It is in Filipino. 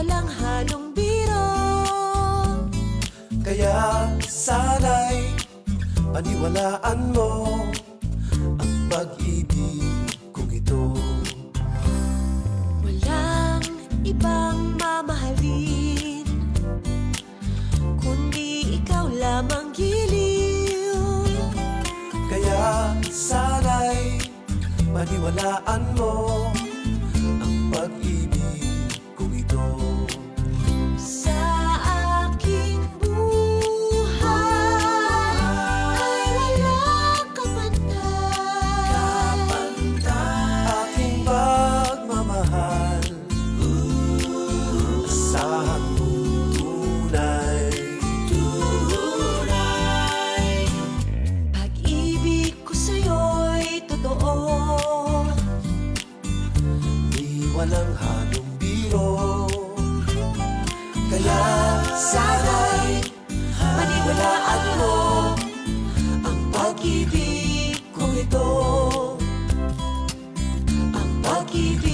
walang halong biro. Kaya sana'y paniwalaan mo Ang pag-ibig kong ito. Walang ibang mamahalin Kundi ikaw lamang giliw. Kaya sana'y paniwalaan mo Ang pag-ibig walang halong biro. Kaya sana'y maniwalaan mo Ang pag-ibig ko ito. Ang pag-ibig